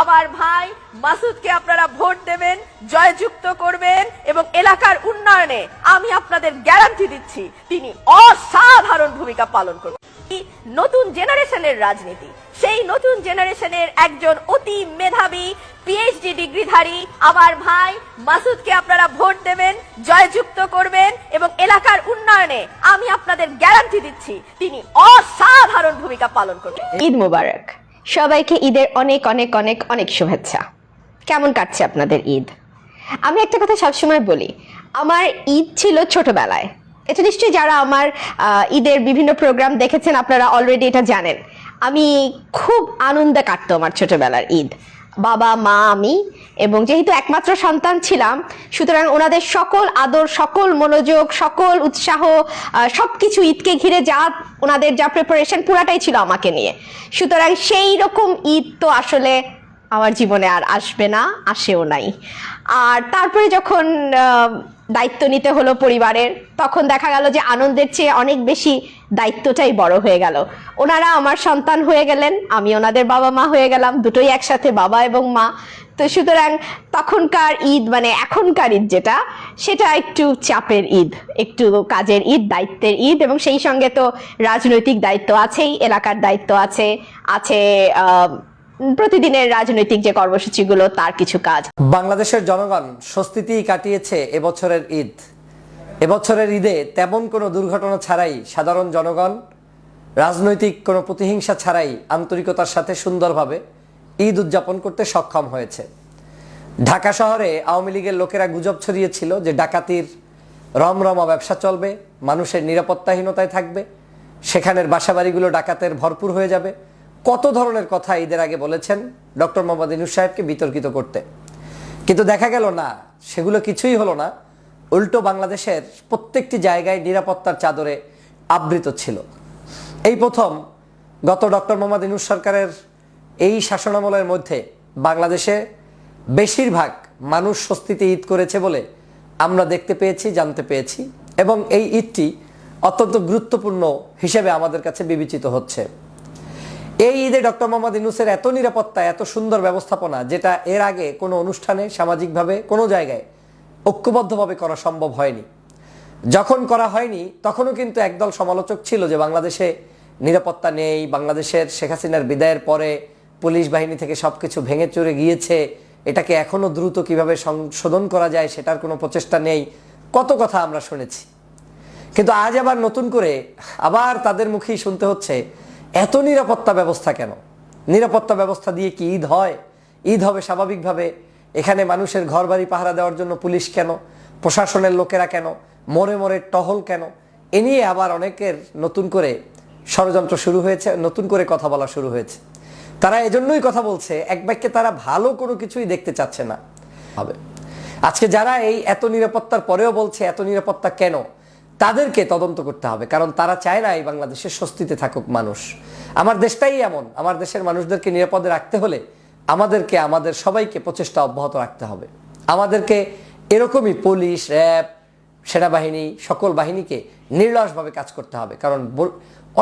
আমার ভাই মাসুদকে আপনারা ভোট দেবেন, জয়যুক্ত করবেন এবং এলাকার উন্নয়নে আমি আপনাদের গ্যারান্টি দিচ্ছি, তিনি অসাধারণ ভূমিকা পালন করবেন। নতুন জেনারেশনের রাজনীতি, সেই নতুন জেনারেশনের একজন অতি মেধাবী পিএইচডি ডিগ্রিধারী আমার ভাই মাসুদকে আপনারা ভোট দেবেন, জয়যুক্ত করবেন এবং এলাকার উন্নয়নে আমি আপনাদের গ্যারান্টি দিচ্ছি, তিনি অসাধারণ ভূমিকা পালন করবেন। ঈদ মুবারক। সবাইকে ঈদের অনেক অনেক অনেক অনেক শুভেচ্ছা। কেমন কাটছে আপনাদের ঈদ? আমি একটা কথা সবসময় বলি, আমার ঈদ ছিল ছোটবেলায়। এটা নিশ্চয়ই যারা আমার ঈদের বিভিন্ন প্রোগ্রাম দেখেছেন, আপনারা অলরেডি এটা জানেন। আমি খুব আনন্দে কাটতো আমার ছোটবেলার ঈদ। বাবা, মা, আমি। এবং যেহেতু একমাত্র সন্তান ছিলাম, সুতরাং ওনাদের সকল আদর, সকল মনোযোগ, সকল উৎসাহ সব কিছু ঈদকে ঘিরে যা ওনাদের যা প্রিপারেশন পুরাটাই ছিল আমাকে নিয়ে। সুতরাং সেই রকম ঈদ তো আসলে আমার জীবনে আর আসবে না, আসেও নাই। আর তারপরে যখন দায়িত্ব নিতে হলো পরিবারের, তখন দেখা গেল যে আনন্দের চেয়ে অনেক বেশি দায়িত্বটাই বড় হয়ে গেল। ওনারা আমার সন্তান হয়ে গেলেন, আমি ওনাদের বাবা মা হয়ে গেলাম, দুটোই একসাথে বাবা এবং মা। তো সুতরাং তখনকার ঈদ মানে এখনকার ঈদ যেটা, সেটা একটু চাপের ঈদ, একটু কাজের ঈদ, দায়িত্বের ঈদ এবং সেই সঙ্গে তো রাজনৈতিক দায়িত্ব আছেই, এলাকার দায়িত্ব আছে আছে প্রতিদিনের রাজনৈতিক যে কর্মসূচিগুলো, তার কিছু কাজ। বাংলাদেশের জনগণ স্বস্তিতেই কাটিয়েছে এবছরের ঈদ। এবছরের ঈদে তেমন কোনো দুর্ঘটনা ছাড়াই সাধারণ জনগণ, রাজনৈতিক কোনো প্রতিহিংসা ছাড়াই আন্তরিকতার সাথে সুন্দরভাবে ঈদ উদযাপন করতে সক্ষম হয়েছে। ঢাকা শহরে আওয়ামী লীগের লোকেরা গুজব ছড়িয়েছিল যে ডাকাতির রমরমা ব্যবসা চলবে, মানুষের নিরাপত্তাহীনতায় থাকবে, সেখানের বাসাবাড়িগুলো ডাকাতের ভরপুর হয়ে যাবে কত ধরনের কথা ঈদের আগে বলেছেন ডক্টর মোহাম্মদ ইনুস সাহেবকে বিতর্কিত করতে? কিন্তু দেখা গেল না, সেগুলো কিছুই হলো না। উল্টো বাংলাদেশের প্রত্যেকটি জায়গায় নিরাপত্তার চাদরে আবৃত ছিল। এই প্রথম গত ডক্টর মোহাম্মদ ইনুস সরকারের এই শাসনামলের মধ্যে বাংলাদেশে বেশিরভাগ মানুষ স্বস্তিতে ঈদ করেছে বলে আমরা দেখতে পেয়েছি, জানতে পেয়েছি। এবং এই ঈদটি অত্যন্ত গুরুত্বপূর্ণ হিসেবে আমাদের কাছে বিবেচিত হচ্ছে। এই ঈদে ডক্টর মোহাম্মদ ইনুসের এত নিরাপত্তা, এত সুন্দর ব্যবস্থাপনা, যেটা এর আগে কোনো অনুষ্ঠানে সামাজিকভাবে, কোনো জায়গায় ঐক্যবদ্ধভাবে করা সম্ভব হয়নি। যখন করা হয়নি, তখনও কিন্তু একদল সমালোচক ছিল যে বাংলাদেশে নিরাপত্তা নেই, বাংলাদেশের শেখ হাসিনার বিদায়ের পরে পুলিশ বাহিনী থেকে সব কিছু ভেঙে চুরে গিয়েছে, এটাকে এখনও দ্রুত কীভাবে সংশোধন করা যায় সেটার কোনো প্রচেষ্টা নেই, কত কথা আমরা শুনেছি। কিন্তু আজ আবার নতুন করে আবার তাদের মুখেই শুনতে হচ্ছে এত নিরাপত্তা ব্যবস্থা কেন? নিরাপত্তা ব্যবস্থা দিয়ে কি ঈদ হয়? ঈদ হবে স্বাভাবিকভাবে এখানে মানুষের ঘর বাড়ি পাহারা দেওয়ার জন্য পুলিশ কেন? প্রশাসনের লোকেরা কেন? মোড়ে মোড়ে টহল কেন? এ নিয়ে আবার অনেকের নতুন করে ষড়যন্ত্র শুরু হয়েছে নতুন করে কথা বলা শুরু হয়েছে। তারা এজন্যই কথা বলছে এক বাক্যে তারা ভালো কোনো কিছুই দেখতে চাচ্ছে না। হবে আজকে যারা এই এত নিরাপত্তার পরেও বলছে এত নিরাপত্তা কেন? তাদেরকে তদন্ত করতে হবে, কারণ তারা চায় না এই বাংলাদেশের স্বস্তিতে থাকুক মানুষ। আমার দেশটাই এমন, আমার দেশের মানুষদেরকে নিরাপদে রাখতে হলে আমাদেরকে, আমাদের সবাইকে প্রচেষ্টা অব্যাহত রাখতে হবে। আমাদেরকে এরকমই পুলিশ, র্যাব, সেনাবাহিনী, সকল বাহিনীকে নির্লসভাবে কাজ করতে হবে, কারণ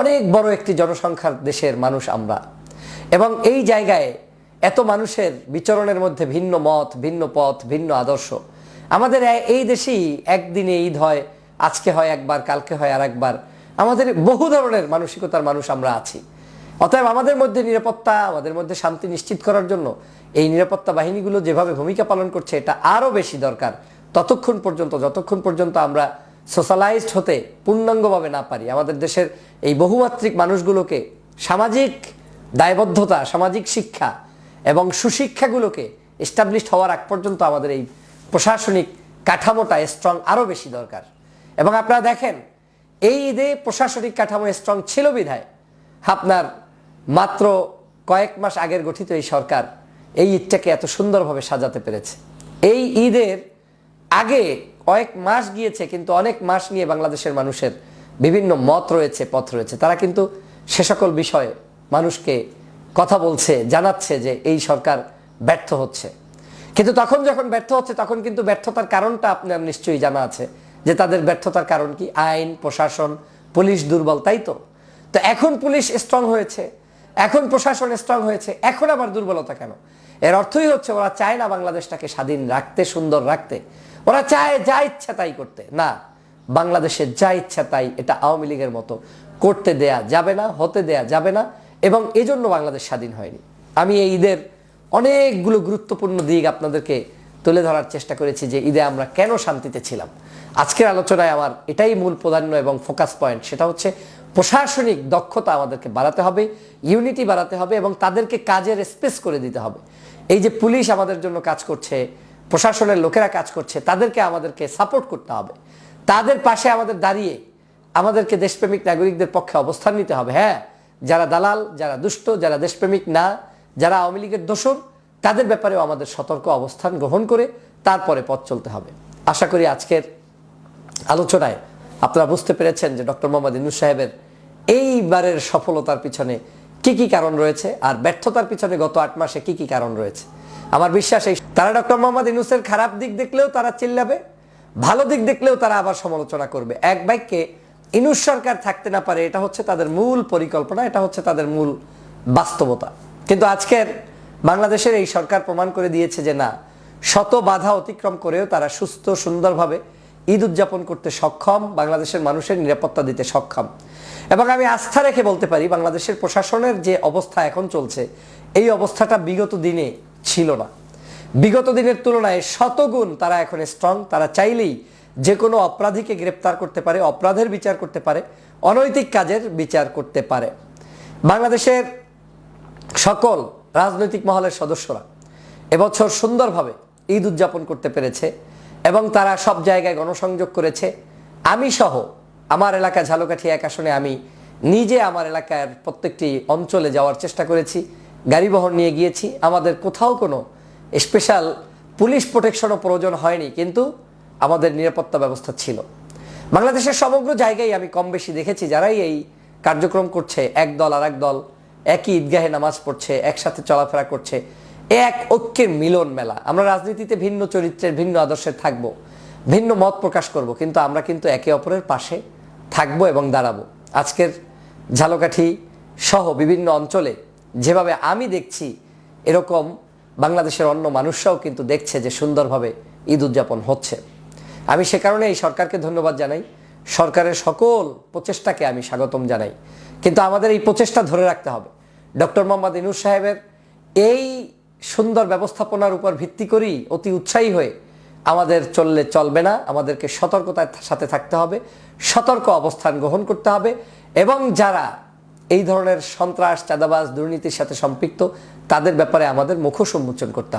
অনেক বড় একটি জনসংখ্যার দেশের মানুষ আমরা। এবং এই জায়গায় এত মানুষের বিচরণের মধ্যে ভিন্ন মত, ভিন্ন পথ, ভিন্ন আদর্শ। আমাদের এই দেশেই একদিনে ঈদ হয় আজকে হয় একবার, কালকে হয় আর একবার আমাদের বহু ধরনের মানসিকতার মানুষ আমরা আছি। অতএব আমাদের মধ্যে নিরাপত্তা, আমাদের মধ্যে শান্তি নিশ্চিত করার জন্য এই নিরাপত্তা বাহিনীগুলো যেভাবে ভূমিকা পালন করছে, এটা আরও বেশি দরকার। ততক্ষণ পর্যন্ত, যতক্ষণ পর্যন্ত আমরা সোশ্যালাইজড হতে পূর্ণাঙ্গভাবে না পারি, আমাদের দেশের এই বহুমাত্রিক মানুষগুলোকে সামাজিক দায়বদ্ধতা, সামাজিক শিক্ষা এবং সুশিক্ষাগুলোকে এস্টাবলিশড হওয়ার আগ পর্যন্ত আমাদের এই প্রশাসনিক কাঠামোটা স্ট্রং আরও বেশি দরকার। এবং আপনারা দেখেন, এই ঈদে প্রশাসনিক কাঠামো স্ট্রং ছিল বিধায়। আপনার মাত্র কয়েক মাস আগের গঠিত এই সরকার এই ঈদটাকে এত সুন্দরভাবে সাজাতে পেরেছে। এই ঈদের আগে কয়েক মাস গিয়েছে, কিন্তু অনেক মাস নিয়ে বাংলাদেশের মানুষের বিভিন্ন মত রয়েছে, পথ রয়েছে। তারা কিন্তু সে সকল বিষয়ে মানুষকে কথা বলছে, জানাচ্ছে যে এই সরকার ব্যর্থ হচ্ছে। কিন্তু তখন যখন ব্যর্থ হচ্ছে, তখন কিন্তু ব্যর্থতার কারণটা আপনার নিশ্চয়ই জানা আছে। যে তাদের ব্যর্থতার কারণ কি? আইন, প্রশাসন, পুলিশ দুর্বল, তাই তো? তো এখন পুলিশ স্ট্রং হয়েছে, এখন প্রশাসন স্ট্রং হয়েছে, এখন আবার দুর্বলতা কেন? এর অর্থই হচ্ছে ওরা চায় না বাংলাদেশটাকে স্বাধীন রাখতে, সুন্দর রাখতে। ওরা চায় যা ইচ্ছা তাই করতে। না বাংলাদেশের যা ইচ্ছা তাই এটা আওয়ামী লীগের মতো করতে দেয়া যাবে না, হতে দেয়া যাবে না এবং এজন্য বাংলাদেশ স্বাধীন হয়নি। আমি এই ঈদের অনেকগুলো গুরুত্বপূর্ণ দিক আপনাদেরকে তুলে ধরার চেষ্টা করেছি যে ঈদে আমরা কেন শান্তিতে ছিলাম। আজকের আলোচনায় আমার এটাই মূল প্রাধান্য এবং ফোকাস পয়েন্ট সেটা হচ্ছে প্রশাসনিক দক্ষতা আমাদেরকে বাড়াতে হবে ইউনিটি বাড়াতে হবে এবং তাদেরকে কাজের স্পেস করে দিতে হবে। এই যে পুলিশ আমাদের জন্য কাজ করছে, প্রশাসনের লোকেরা কাজ করছে, তাদেরকে আমাদেরকে সাপোর্ট করতে হবে। তাদের পাশে আমাদের দাঁড়িয়ে আমাদেরকে দেশপ্রেমিক নাগরিকদের পক্ষে অবস্থান নিতে হবে হ্যাঁ? যারা দালাল, যারা দুষ্ট, যারা দেশপ্রেমিক না, যারা আওয়ামী লীগের দোষর, তাদের ব্যাপারেও আমাদের সতর্ক অবস্থান গ্রহণ করে তারপরে পথ চলতে হবে। আশা করি আজকের আলোচনায় আপনারা বুঝতে পেরেছেন যে ডক্টর মোহাম্মদ ইনুস সাহেবের এইবারের সফলতার পিছনে কি কি কারণ রয়েছে আর ব্যর্থতার পিছনে গত আট মাসে কি কি কারণ রয়েছে। আমার বিশ্বাস এই তারা ডক্টর মোহাম্মদ ইনুসের খারাপ দিক দেখলেও তারা চিল্লাবে, ভালো দিক দেখলেও তারা আবার সমালোচনা করবে। এক বাক্যে ইনুস সরকার থাকতে না পারে, এটা হচ্ছে তাদের মূল পরিকল্পনা, এটা হচ্ছে তাদের মূল বাস্তবতা। কিন্তু আজকের বাংলাদেশের এই সরকার প্রমাণ করে দিয়েছে যে না, শত বাধা অতিক্রম করেও তারা সুস্থ, সুন্দরভাবে ঈদ উদযাপন করতে সক্ষম, বাংলাদেশের মানুষের নিরাপত্তা দিতে সক্ষম। এবং আমি আস্থা রেখে বলতে পারি, বাংলাদেশের প্রশাসনের যে অবস্থা এখন চলছে, এই অবস্থাটা বিগত দিনে ছিল না। বিগত দিনের তুলনায় শতগুণ তারা এখন স্ট্রং তারা চাইলেই যে কোনো অপরাধীকে গ্রেপ্তার করতে পারে, অপরাধের বিচার করতে পারে, অনৈতিক কাজের বিচার করতে পারে। বাংলাদেশের সকল রাজনৈতিক মহলের সদস্যরা এবছর সুন্দরভাবে ঈদ উদযাপন করতে পেরেছে। এবং তারা সব জায়গায় গণসংযোগ করেছে। আমি সহ আমার এলাকা ঝালকাঠি এক আসনে আমি নিজে আমার এলাকার প্রত্যেকটি অঞ্চলে যাওয়ার চেষ্টা করেছি গাড়ি বহর নিয়ে গিয়েছি। আমাদের কোথাও কোনো স্পেশাল পুলিশ প্রোটেকশনও প্রয়োজন হয়নি, কিন্তু আমাদের নিরাপত্তা ব্যবস্থা ছিল। বাংলাদেশের সমগ্র জায়গায় আমি কম বেশি দেখেছি যারাই এই কার্যক্রম করছে। এক দল আর এক দল একই ঈদগাহে নামাজ পড়ছে, একসাথে চলাফেরা করছে। এক ঐক্যের মিলন মেলা। আমরা রাজনীতিতে ভিন্ন চরিত্রের, ভিন্ন আদর্শে থাকব, ভিন্ন মত প্রকাশ করব, কিন্তু আমরা কিন্তু একে অপরের পাশে থাকব এবং দাঁড়াবো। আজকের ঝালকাঠি সহ বিভিন্ন অঞ্চলে যেভাবে আমি দেখছি, এরকম বাংলাদেশের অন্য মানুষরাও কিন্তু দেখছে যে সুন্দরভাবে ঈদ উদযাপন হচ্ছে। আমি সে কারণে এই সরকারকে ধন্যবাদ জানাই। সরকারের সকল প্রচেষ্টাকে আমি স্বাগতম জানাই। কিন্তু আমাদের এই প্রচেষ্টা ধরে রাখতে হবে। ডক্টর মোহাম্মদ ইনুস সাহেবের এই সুন্দর ব্যবস্থাপনার উপর ভিত্তি করেই অতি উৎসাহী হয়ে আমাদের চললে চলবে না। আমাদেরকে সতর্কতার সাথে থাকতে হবে, সতর্ক অবস্থান গ্রহণ করতে হবে এবং যারা এই ধরনের সন্ত্রাস, চাঁদাবাজ, দুর্নীতির সাথে সম্পৃক্ত, তাদের ব্যাপারে আমাদের মুখোশ উন্মোচন করতে হবে